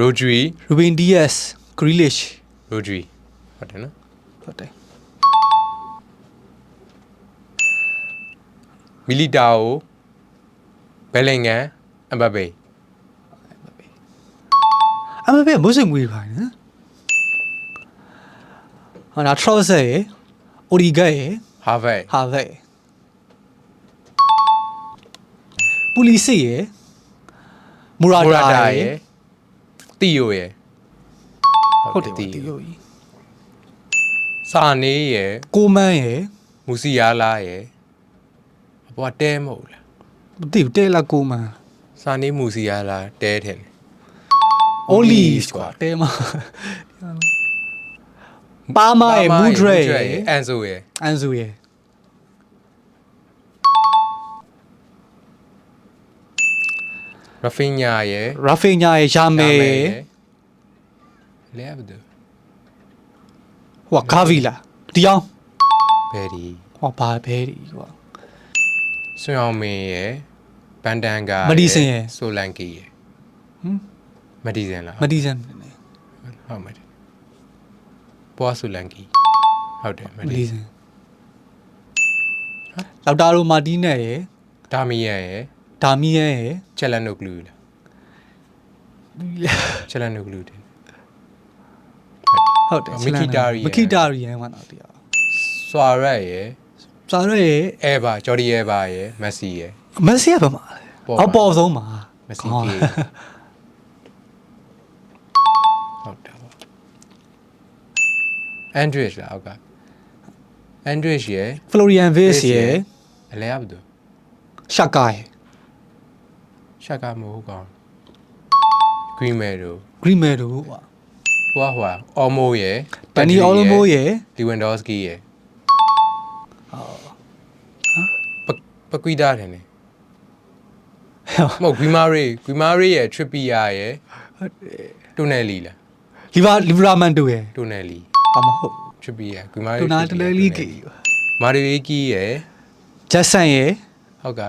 Rodri Ruben Diaz Grealish Rodri ဟုတ်တယ်နော်ဟုတ်တယ် Militao Bellingham Mbappe အမပဲမိုးစင်ငွေပါနော်ဟာနာ Trossard ရယ် Odegaard ရယ် Harvard Harvard Pulisic ရယ် Murata Morata ရရ ယ်ယ် Theo ရယ်ဟုတ်တယ်တီတီယိုကြီးစာနေရယ်ကိုမန်းရယ်မူစီယာလာရယ်အပေါ်ကတဲမဟုတ်လားမသိဘူးတဲလာကိုမန်းစာနေမူစီယာလာတဲထင်တယ် Oli Oli ကွာတဲမပါမာရယ် Palmer Mudre ရယ်အန်ဆိုရယ်အန်ဇူရယ် ရဖင်ညာရယ် Rafinha ရယ် Yame ရယ်လဲဘယ်သူဟိုက Gavila ဒီအောင်ဘယ်ဒီဟောဘာဘဲဒီကွာဆွေအောင်မင်းရယ်ဘန်တန်ကာ Madison ရယ်ဆိုလန်ကီရယ်ဟမ်မဒီဆန်လားမဒီဆန်ဟုတ်မယ်ပွားဆိုလန်ကီဟုတ်တယ်မမဒီဒီဆန်လောက်တာရိုမာတီနက်ရယ်ဒါမီယန်ရယ် ဒါမီယန်ရယ်ချက်လန်နိုဂလူလားချက်လန်နိုဂလူတယ်ဟုတ်တယ်မီကီတာရီရယ်မကီတာရီရယ်မှတော့တရားဆွာရက်ရယ်စာရွက်ရယ်အဲဘာဂျော်ဒီအဲဘာရယ်မက်ဆီရယ် မက်ဆီကဘာမှာလဲပေါ်ပါအော်ပေါ်ဆုံးမှာမက်ဆီကောင်းကေဟုတ်တာပါအန်ဒရစ်လားဟုတ်ကအန်ဒရစ်ရယ်ဖလိုရီယန်ဗစ်ရယ်အလဲရဘယ်သူရှာကာရယ် ရှက်ကမဟုတ်ကောင်ဂရီမဲတို့ဂရီမဲတို့ကွာဟွာဟွာအော်မိုရယ်ဒန်နီအော်လိုမိုရယ်လီဝန်ဒေါစကီရယ်ပကွီဒါတယ်နေမဟုတ်ဂရီမာရီဂရီမာရီရယ်ထရပီယာရယ်တူနယ်လီလားလီဗာလီဗရာမန်တို့ရယ်တူနယ်လီဘာမဟုတ်ထရပီယာဂရီမာရီတူနာတလဲလီကီမာရီယီကီရယ်ဂျက်ဆန်ရယ်ဟုတ်က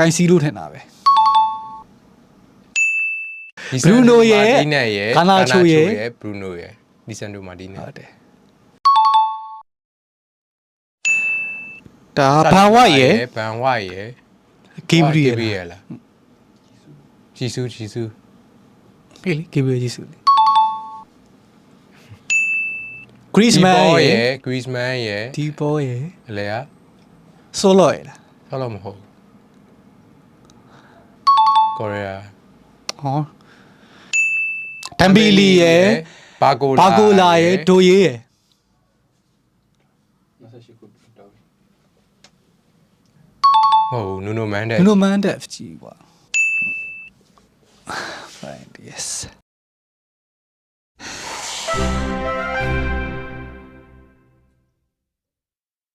ကိုင်စီလို့ထင်တာပဲဒီဆန် Bruno ရယ်မာတီနက်ရယ် Garnacho ရယ်ဘရူနိုရယ်ဒီဆန်ဒိုမာတီနက်ဟုတ်တယ်ဒါဘန်ဝတ်ရယ်ဘန်ဝရယ်ဂေဘရီရယ်ဂေဘရီယယ်လားဂျီဆူဂျီဆူဟေးလေဂေဘရီယယ်ဂျီဆူလေဂရီးမန်ဒီဘောရရယ်ယ်ဂရီးမန်ရယ်ဒီဘောရယ်အလဲကဆိုလောရယ်လားဆောက်လို့မဟုတ် ကိုရီးယားဟောတမ်ဘီလီရယ်ဘာကိုလာဘာကိုလာရယ်ဒိုရေးရယ်မဟုတ်နူနိုမန်တဲ့နူနိုမန်ဒက်ကြီးကွာ fine yes